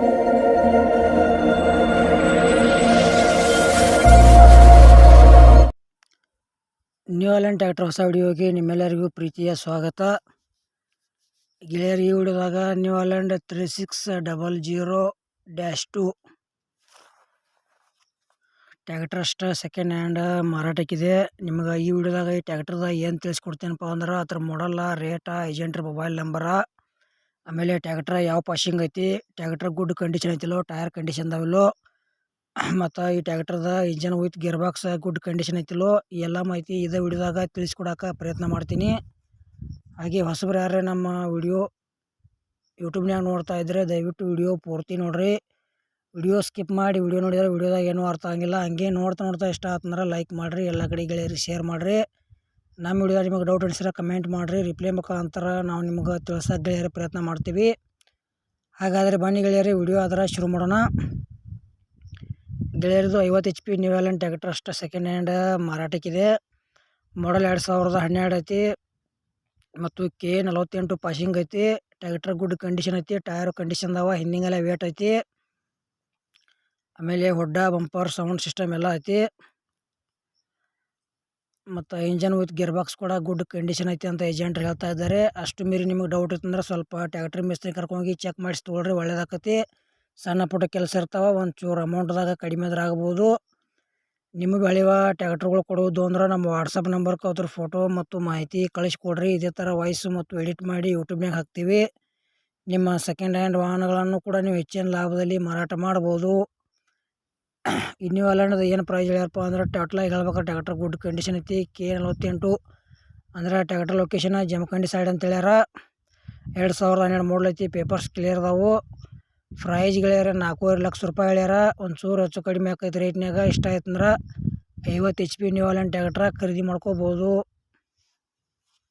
New Allen tractor ಹೊಸ ವಿಡಿಯೋಗೆ ನಿಮ್ಮೆಲ್ಲರಿಗೂ ಪ್ರೀತಿಯ ಸ್ವಾಗತ. ಗೆಳೆಯರು ಈ New Holland three six double zero dash two tractor ಅಷ್ಟ ಸೆಕೆಂಡ್ ಹ್ಯಾಂಡ್ ಮಾರಾಟಕ್ಕಿದೆ. ನಿಮಗೆ ಈ ವಿಡಿಯೋದಾಗ ಈ ಟ್ಯಾಕ್ಟರ್ದಾಗ ಏನು ತಿಳಿಸ್ಕೊಡ್ತೀನಪ್ಪ ಅಂದ್ರೆ ಅದ್ರ ಮಾಡಲ್ಲ ರೇಟ ಏಜೆಂಟ್ರ ಮೊಬೈಲ್ ನಂಬರ ಆಮೇಲೆ ಟ್ಯಾಕ್ಟ್ರ ಯಾವ ಪಾಶಿಂಗ್ ಐತಿ? ಟ್ಯಾಕ್ಟ್ರ್ ಗುಡ್ ಕಂಡೀಷನ್ ಐತಿಲ್ಲೋ ಟೈರ್ ಕಂಡೀಷನ್ ಅದಾವಿಲ್ಲೋ ಮತ್ತು ಈ ಟ್ಯಾಕ್ಟರ್ದ engine with gear box good condition ಐತಿಲ್ಲೋ? ಎಲ್ಲ ಮಾಹಿತಿ ಇದೇ ವಿಡಿಯೋದಾಗ ತಿಳಿಸ್ಕೊಡಕ್ಕೆ ಪ್ರಯತ್ನ ಮಾಡ್ತೀನಿ. ಹಾಗೆ ಹೊಸಬ್ರು ಯಾರೇ ನಮ್ಮ ವಿಡಿಯೋ ಯೂಟ್ಯೂಬ್ನಾಗ ನೋಡ್ತಾ ಇದ್ದರೆ ದಯವಿಟ್ಟು ವಿಡಿಯೋ ಪೂರ್ತಿ ನೋಡಿರಿ. ವಿಡಿಯೋ ಸ್ಕಿಪ್ ಮಾಡಿ ವಿಡಿಯೋ ನೋಡಿದರೆ ವಿಡಿಯೋದಾಗ ಏನೂ ಅರ್ಥ ಆಗಿಲ್ಲ ಹಂಗೆ ನೋಡ್ತಾ ನೋಡ್ತಾ ಇಷ್ಟ ಆತಂದ್ರೆ ಲೈಕ್ ಮಾಡಿರಿ, ಎಲ್ಲ ಕಡೆ ಗೆಳೆಯರಿಗೆ ಶೇರ್ ಮಾಡಿರಿ. ನಮ್ಮ ವಿಡಿಯೋ ನಿಮಗೆ ಡೌಟ್ ಅನಿಸಿದ್ರೆ ಕಮೆಂಟ್ ಮಾಡಿರಿ ರಿಪ್ಲೈ ಮುಖಾಂತರ ನಾವು ನಿಮಗೆ ಗೆಳೆಯರ ಪ್ರಯತ್ನ ಮಾಡ್ತೀವಿ. ಹಾಗಾದರೆ ಬನ್ನಿ ಗೆಳೆಯರಿ, ವಿಡಿಯೋ ಅದರ ಶುರು ಮಾಡೋಣ. ಗೆಳೆಯರದು ಐವತ್ತು ಎಚ್ ಪಿ ನ್ಯೂ ನ್ಯೂವೆಲನ್ ಟ್ಯಾಕ್ಟರ್ ಅಷ್ಟು ಸೆಕೆಂಡ್ ಹ್ಯಾಂಡ್ ಮಾರಾಟಕ್ಕಿದೆ. ಮಾಡಲ್ ಎರಡು ಸಾವಿರದ ಹನ್ನೆರಡು ಐತಿ ಮತ್ತು ಕೆ ನಲವತ್ತೆಂಟು ಪಾಸಿಂಗ್ ಐತಿ. ಟ್ಯಾಕ್ಟರ್ ಗುಡ್ ಕಂಡೀಷನ್ ಐತಿ ಟೈರ್ ಕಂಡೀಷನ್ ಅದಾವ, ಹಿಂದಿಂಗೆಲ್ಲ ವೇಟ್ ಐತಿ. ಆಮೇಲೆ ಹೊಡ್ಡ ಬಂಪರ್ ಸೌಂಡ್ ಸಿಸ್ಟಮ್ ಎಲ್ಲ ಐತಿ. ಮತ್ತು ಇಂಜನ್ ವಿತ್ ಗೇರ್ ಬಾಕ್ಸ್ ಕೂಡ ಗುಡ್ ಕಂಡೀಷನ್ ಐತಿ ಅಂತ ಏಜೆಂಟ್ ಹೇಳ್ತಾ ಇದ್ದಾರೆ. ಅಷ್ಟು ಮೀರಿ ನಿಮಗೆ ಡೌಟ್ ಇತ್ತಂದ್ರೆ ಸ್ವಲ್ಪ ಟ್ಯಾಕ್ಟ್ರಿ ಮಿಸ್ತ್ರಿ ಕರ್ಕೊಂಡೋಗಿ ಚೆಕ್ ಮಾಡಿಸಿ ತೊಗೊಳ್ರಿ, ಒಳ್ಳೇದಾಕತಿ. ಸಣ್ಣ ಪುಟ್ಟ ಕೆಲಸ ಇರ್ತಾವೆ ಒಂದು ಚೂರು ಅಮೌಂಟ್ದಾಗ ಕಡಿಮೆ ಆದ್ರೆ ಆಗ್ಬೋದು. ನಿಮಗೆ ಬೆಳೆಯುವ ಟ್ಯಾಕ್ಟ್ರುಗಳು ಕೊಡುವುದು ಅಂದ್ರೆ ನಮ್ಮ ವಾಟ್ಸಪ್ ನಂಬರ್ಗೆ ಅದ್ರ ಫೋಟೋ ಮತ್ತು ಮಾಹಿತಿ ಕಳಿಸ್ಕೊಡ್ರಿ. ಇದೇ ಥರ ವಾಯ್ಸು ಮತ್ತು ಎಡಿಟ್ ಮಾಡಿ ಯೂಟ್ಯೂಬ್ನಾಗ ಹಾಕ್ತೀವಿ. ನಿಮ್ಮ ಸೆಕೆಂಡ್ ಹ್ಯಾಂಡ್ ವಾಹನಗಳನ್ನು ಕೂಡ ನೀವು ಹೆಚ್ಚಿನ ಲಾಭದಲ್ಲಿ ಮಾರಾಟ ಮಾಡ್ಬೋದು. ಇನ್ನೂ ಅದು ಏನು ಪ್ರೈಸ್ ಹೇಳ್ಯಾರಪ್ಪ ಅಂದ್ರೆ ಟೋಟ್ಲಾಗಿ ಹೇಳ್ಬೇಕಾರೆ ಟ್ಯಾಕ್ಟರ್ ಗುಡ್ ಕಂಡೀಷನ್ ಐತಿ ಕೆ ನಲವತ್ತೆಂಟು ಅಂದ್ರೆ ಟ್ಯಾಕ್ಟರ್ ಲೊಕೇಶನ್ ಜಮಖಂಡಿ ಸೈಡ್ ಅಂತ ಹೇಳ್ಯಾರ. ಎರಡು ಸಾವಿರದ ಹನ್ನೆರಡು ಮಾಡಲ್ ಐತಿ ಪೇಪರ್ಸ್ ಕ್ಲಿಯರ್ ಅದಾವು. ಗೆಳೆಯರ ನಾಲ್ಕೂವರೆ ಲಕ್ಷ ರೂಪಾಯಿ ಹೇಳ್ಯಾರ. ಒಂದು ಚೂರು ಹೆಚ್ಚು ಕಡಿಮೆ ಆಕೈತೆ ರೇಟ್ನಾಗ ಇಷ್ಟ ಆಯ್ತಂದ್ರೆ ಐವತ್ತು ಎಚ್ ಪಿ ನ್ಯೂವಾಲೆಂಟ್ ಟ್ಯಾಕ್ಟ್ರ ಖರೀದಿ ಮಾಡ್ಕೋಬೋದು.